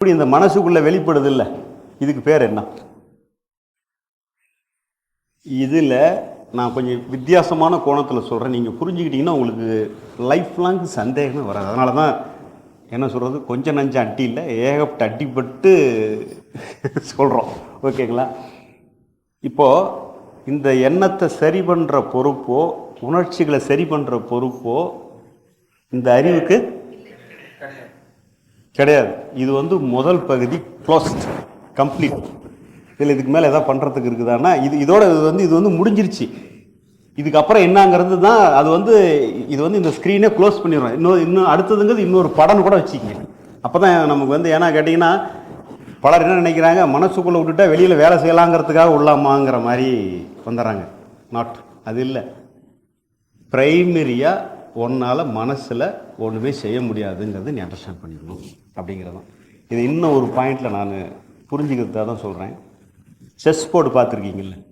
இப்படி இந்த மனசுக்குள்ள வெளிப்படுது இல்லை இதுக்கு பேர் என்ன? இதில் நான் கொஞ்சம் வித்தியாசமான கோணத்தில் சொல்கிறேன் நீங்கள் புரிஞ்சுக்கிட்டீங்கன்னா உங்களுக்கு லைஃப் லாங் சந்தேகமே வராது. அதனால தான் என்ன சொல்கிறது கொஞ்சம் நஞ்ச அட்டி இல்லை ஏகப்பட்ட அட்டிப்பட்டு சொல்கிறோம் ஓகேங்களா? இப்போது இந்த எண்ணத்தை சரி பண்ணுற பொறுப்போ உணர்ச்சிகளை சரி பண்ணுற பொறுப்போ இந்த அறிவுக்கு கிடையாது. இது வந்து முதல் பகுதி க்ளோஸ்ட் கம்ப்ளீட் இதில் இதுக்கு மேலே எதாவது பண்ணுறதுக்கு இருக்குதான்னா இது இதோட இது வந்து இது வந்து முடிஞ்சிருச்சு. இதுக்கப்புறம் என்னங்கிறது தான் அது வந்து இது வந்து இந்த ஸ்க்ரீனே க்ளோஸ் பண்ணிடுறோம் இன்னொரு இன்னும் அடுத்ததுங்கிறது இன்னொரு படம் கூட வச்சுக்கோங்க. அப்போ தான் நமக்கு வந்து ஏன்னா கேட்டிங்கன்னா பலர் என்ன நினைக்கிறாங்க மனசுக்குள்ளே விட்டுட்டா வெளியில் வேலை செய்யலாங்கிறதுக்காக உள்ளாமாங்கிற மாதிரி வந்துடுறாங்க. நாட் அது இல்லை. ப்ரைமரியாக உன்னால் மனசில் ஒன்றுமே செய்ய முடியாதுங்கிறது நீ அண்டர்ஸ்டாண்ட் பண்ணிக்கணும் அப்படிங்கிறதான் இது இன்னும் ஒரு பாயிண்டில் நான் புரிஞ்சுக்கிறதுக்காக தான் சொல்கிறேன் செஸ் போர்டு பார்த்துருக்கீங்கல்ல?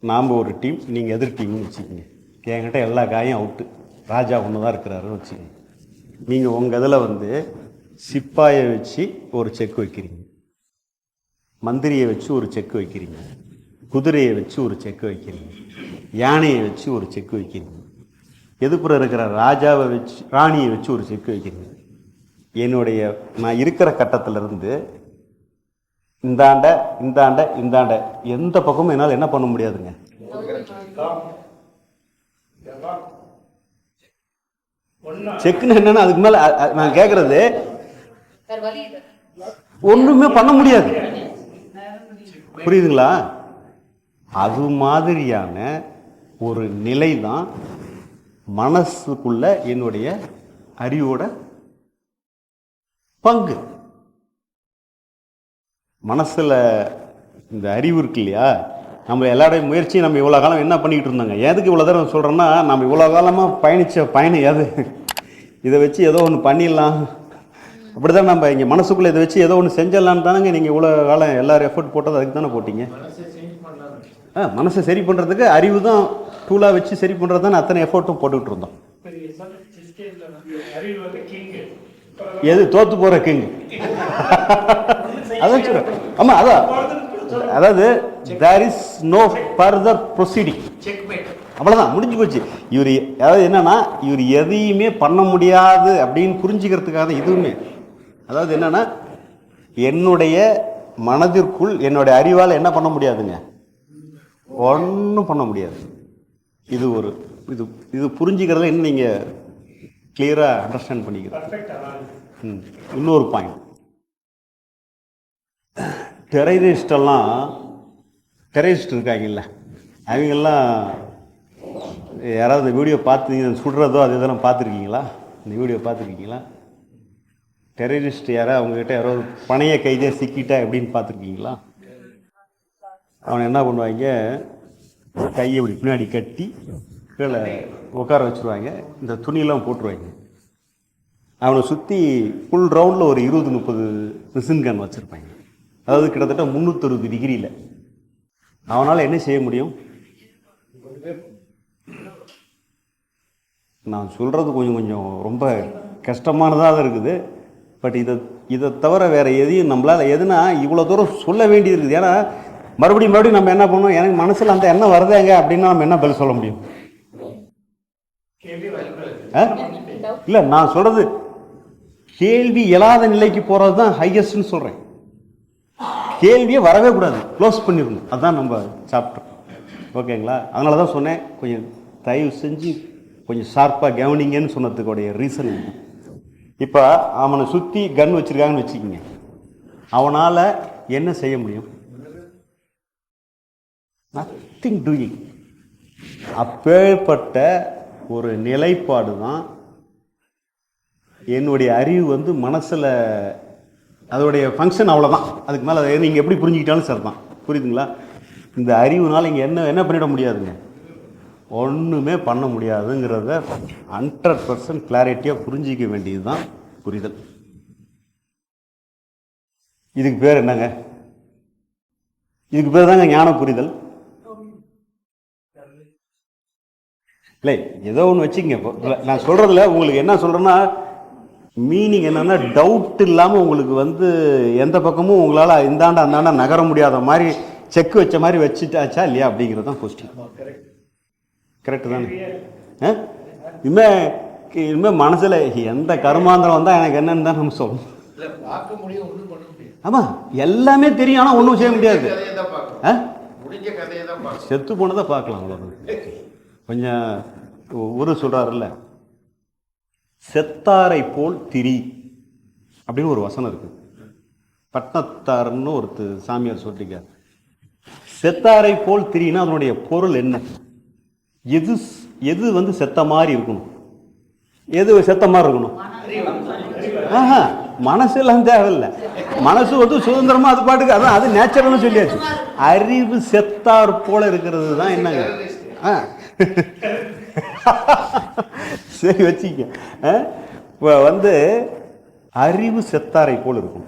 நாம் ஒரு டீம் நீங்கள் எதிர் டீம்னு வச்சுக்கோங்க. என்கிட்ட எல்லா காயும் அவுட்டு ராஜா ஒன்று தான் இருக்கிறாருன்னு வச்சுக்கோங்க. நீங்கள் உங்கள் இதில் வந்து சிப்பாயை வச்சு ஒரு செக் வைக்கிறீங்க. மந்திரியை வச்சு ஒரு செக் வைக்கிறீங்க. குதிரையை வச்சு ஒரு செக் வைக்கிறீங்க. யானையை வச்சு ஒரு செக் வைக்கிறீங்க. எதுப்புற இருக்கிற ராஜாவை வச்சு ராணியை வச்சு ஒரு செக் வைக்கிறீங்க? என்னுடைய நான் இருக்கிற கட்டத்திலிருந்து இந்தாண்ட இந்தாண்ட இந்தாண்ட எந்த பக்கமும் என்னால் என்ன பண்ண முடியாதுங்க. செக்குன்னு என்னன்னா அதுக்கு மேலே நான் கேட்குறது ஒன்றுமே பண்ண முடியாது. புரியுதுங்களா? அது மாதிரியான ஒரு நிலை தான் மனசுக்குள்ள என்னுடைய அறிவோட பங்கு. மனசில் இந்த அறிவு இருக்கு இல்லையா? நம்ம எல்லாருடைய முயற்சியும் நம்ம இவ்வளோ காலம் என்ன பண்ணிக்கிட்டு இருந்தாங்க? எதுக்கு இவ்வளோ தூரம் சொல்கிறோன்னா நம்ம இவ்வளோ காலமாக பயணித்த பயணம் எது இதை வச்சு ஏதோ ஒன்று பண்ணிடலாம். அப்படி தான் நம்ம இங்கே மனசுக்குள்ளே இதை வச்சு ஏதோ ஒன்று செஞ்சிடலான்னு தானேங்க நீங்கள் இவ்வளோ காலம் எல்லோரும் எஃபர்ட் போட்டது அதுக்கு தானே போட்டிங்க? மனசை சரி பண்ணுறதுக்கு அறிவு தான் டூலாக வச்சு சரி பண்ணுறது தான் அத்தனை எஃபோர்ட்டும் போட்டுக்கிட்டு இருந்தோம். எது தோத்து போகிற கிங் அதான் சொல்கிறேன் ஆமாம் அதான். அதாவது there is no further proceeding அவ்வளோதான் முடிஞ்சு போச்சு. இவர் அதாவது என்னென்னா இவர் எதையுமே பண்ண முடியாது அப்படின்னு புரிஞ்சுக்கிறதுக்காக தான் இதுவுமே அதாவது என்னென்னா என்னுடைய மனதிற்குள் என்னுடைய அறிவால் என்ன பண்ண முடியாதுங்க? ஒன்றும் பண்ண முடியாது. இது ஒரு இது இது புரிஞ்சுக்கிறதுல இன்னும் நீங்கள் கிளியராக அண்டர்ஸ்டாண்ட் பண்ணிக்கிறோம் ம் இன்னொரு பாயிண்ட் டெரரிஸ்டெல்லாம் டெரரிஸ்ட் இருக்காங்கல்ல. அவங்கெல்லாம் யாராவது இந்த வீடியோ பார்த்து சுடுறதோ அது இதெல்லாம் பார்த்துருக்கீங்களா? இந்த வீடியோ பார்த்துருக்கீங்களா? டெரரிஸ்ட் யாராவது அவங்ககிட்ட யாராவது பணைய கைதே சிக்கிட்டா எப்படின்னு பார்த்துருக்கீங்களா? அவனை என்ன பண்ணுவாங்க? கையை இப்படி பின்னாடி கட்டி கீழே உட்கார வச்சுருவாங்க. இந்த துணியெல்லாம் போட்டுருவாங்க. அவனை சுற்றி ஃபுல் ரவுண்டில் ஒரு இருபது முப்பது மிஷின் கன் வச்சுருப்பாங்க. அதாவது கிட்டத்தட்ட முந்நூற்றறுபது டிகிரியில் அவனால் என்ன செய்ய முடியும்? நான் சொல்கிறது கொஞ்சம் கொஞ்சம் ரொம்ப கஷ்டமானதாக தான் இருக்குது. பட் இதை இதை தவிர வேறு எதையும் நம்மளால் எதுனா இவ்வளோ தூரம் சொல்ல வேண்டியது இருக்குது. ஏன்னா மறுபடியும் மறுபடியும் நம்ம என்ன பண்ணோம் எனக்கு மனசில் அந்த எண்ணம் வருதேங்க அப்படின்னா நம்ம என்ன பதில் சொல்ல முடியும்? இல்லை நான் சொல்கிறது கேள்வி இயலாத நிலைக்கு போகிறது தான் ஹையஸ்ட்னு சொல்கிறேன் கேள்வியே வரவே கூடாது. க்ளோஸ் பண்ணிடணும். அதுதான் நம்ம சாப்பிட்டோம் ஓகேங்களா? அதனால தான் சொன்னேன் கொஞ்சம் தயவு செஞ்சு கொஞ்சம் ஷார்ப்பாக கவனிங்கன்னு சொன்னதுக்குடைய ரீசன் இப்போ அவனை சுற்றி கன் வச்சுருக்காங்கன்னு வச்சுக்கிங்க. அவனால் என்ன செய்ய முடியும்? நத்திங் டூயிங் அப்பேற்பட்ட ஒரு நிலைப்பாடு தான் என்னுடைய அறிவு வந்து மனசில் அதோடைய ஃபங்க்ஷன் அவ்வளோதான் அதுக்கு மேலே அதை நீங்கள் எப்படி புரிஞ்சுக்கிட்டாலும் சரி தான் புரியுதுங்களா? இந்த அறிவுனால் இங்கே என்ன என்ன பண்ணிட முடியாதுங்க? ஒன்றுமே பண்ண முடியாதுங்கிறத ஹண்ட்ரட் பர்சன்ட் கிளாரிட்டியாக புரிஞ்சிக்க வேண்டியது தான் புரிதல். இதுக்கு பேர் என்னங்க? இதுக்கு பேர் தாங்க ஞான புரிதல். இல்லை ஏதோ ஒன்று வச்சுக்கங்க. இப்போ இல்ல, நான் சொல்கிறதுல உங்களுக்கு என்ன சொல்கிறேன்னா மீனிங் என்னன்னா டவுட் இல்லாமல் உங்களுக்கு வந்து எந்த பக்கமும் உங்களால் இந்தாண்ட அந்தாண்ட நகர முடியாத மாதிரி செக் வச்ச மாதிரி வச்சுட்டாச்சா இல்லையா அப்படிங்கிறது தான் கொஸ்டின் கரெக்டு தானே? ஆ? இனிமே இனிமே மனசில் எந்த கருமாந்திரம் வந்தால் எனக்கு என்னன்னு தான் நம்ம சொல்லணும். ஆமாம் எல்லாமே தெரியும் ஆனால் ஒன்றும் செய்ய முடியாது. செத்து போனதை பார்க்கலாம் அவ்வளோதான் கொஞ்சம் ஒரு சொல்கிறாருல்ல செத்தாரை போல் திரி அப்படின்னு ஒரு வசனம் இருக்குது பட்டத்தார்னு ஒருத்தர் சாமியார் சொல்லிருக்கார். செத்தாரை போல் திரினா அதனுடைய பொருள் என்ன? எது எது வந்து செத்த மாதிரி இருக்கணும்? எது செத்த மாதிரி இருக்கணும்? ஆஹா மனசெல்லாம் தேவையில்லை. மனசு வந்து சுதந்திரமா அது பாட்டுக்கு அதான் அது நேச்சுரல்னு சொல்லியாச்சு. அறிவு செத்தார் போல இருக்கிறது தான் என்னங்க? ஆ. சரி வச்சுக்க ஆ? வந்து அறிவு செத்தாரை போல் இருக்கும்.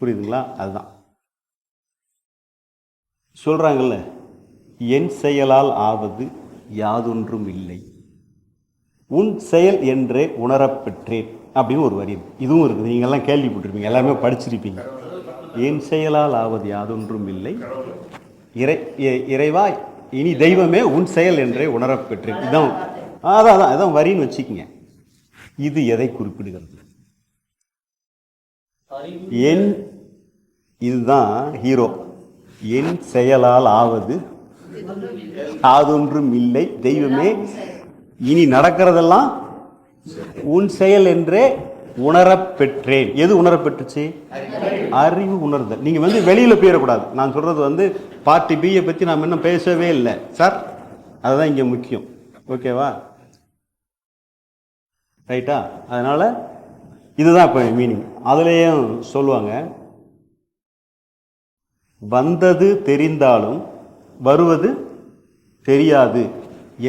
புரியுதுங்களா? அதுதான். சொல்கிறாங்கல்ல என் செயலால் ஆவது யாதொன்றும் இல்லை. உன் செயல் என்றே உணரப்பெற்றேன் அப்படின்னு ஒரு வரி இதுவும் இருக்குது. நீங்கள்லாம் கேள்விப்பட்டிருப்பீங்க. எல்லாருமே படிச்சிருப்பீங்க. என் செயலால் ஆவது யாதொன்றும் இல்லை. இறை இறைவா இனி தெய்வமே உன் செயல் என்றே உணரப்பெற்று இதான் அதான் அதான் அதான் வரின்னு வச்சுக்கோங்க. இது எதை குறிப்பிடுகிறது? என் இதுதான் ஹீரோ என் செயலால் ஆவது அதொன்றும் இல்லை. தெய்வமே இனி நடக்கிறதெல்லாம் உன் செயல் என்றே உணரப் பெற்றேன். எது உணரப்பெற்றுச்சு அறிவு உணர்தல். நீங்கள் வந்து வெளியில் போயிடக்கூடாது. நான் சொல்கிறது வந்து பார்ட்டி பியை பற்றி நாம் இன்னும் பேசவே இல்லை. சார் அதுதான் இங்கே முக்கியம். ஓகேவா ரைட்டா அதனால் இதுதான் இப்போ மீனிங் அதுலேயும் சொல்லுவாங்க வந்தது தெரிந்தாலும் வருவது தெரியாது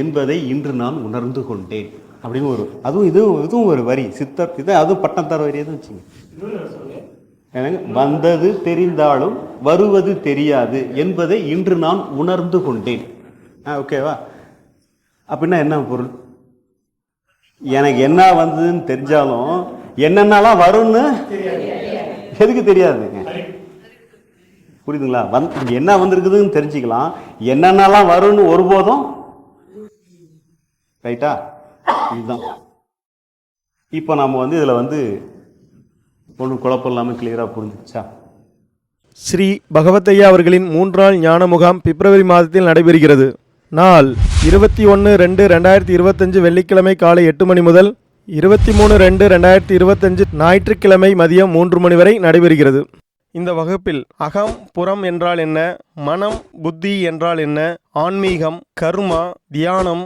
என்பதை இன்று நான் உணர்ந்து கொண்டேன். அப்படின்னு ஒரு அதுவும் இதுவும் இதுவும் ஒரு வரி. சித்தர் இது அதுவும் தர வரி எதுவும் வச்சுங்க. எனக்கு வந்தது தெரிந்தாலும் வருவது தெரியாது என்பதை இன்று நான் உணர்ந்து கொண்டேன். ஆ ஓகேவா? அப்படின்னா என்ன பொருள்? எனக்கு என்ன வந்ததுன்னு தெரிஞ்சாலும் என்னென்னலாம் வரும்னு எதுக்கு தெரியாதுங்க? புரியுதுங்களா? வந் என்ன வந்திருக்குதுன்னு தெரிஞ்சுக்கலாம். என்னென்னலாம் வரும்னு ஒருபோதும் ரைட்டா? இதுதான். இப்போ நாம் வந்து இதில் வந்து ஒன்றும் குழப்பம் இல்லாமல் கிளியராக புரிஞ்சுச்சா ஸ்ரீ பகவத்தையா அவர்களின் மூன்றாள் ஞான முகாம் பிப்ரவரி மாதத்தில் நடைபெறுகிறது. நாள் இருபத்தி ஒன்று ரெண்டு ரெண்டாயிரத்தி இருபத்தஞ்சு வெள்ளிக்கிழமை காலை எட்டு மணி முதல் இருபத்தி மூணு ரெண்டு ரெண்டாயிரத்தி இருபத்தஞ்சு ஞாயிற்றுக்கிழமை மதியம் மூன்று மணி வரை நடைபெறுகிறது. இந்த வகுப்பில் அகம் புறம் என்றால் என்ன மனம் புத்தி என்றால் என்ன ஆன்மீகம் கர்மா தியானம்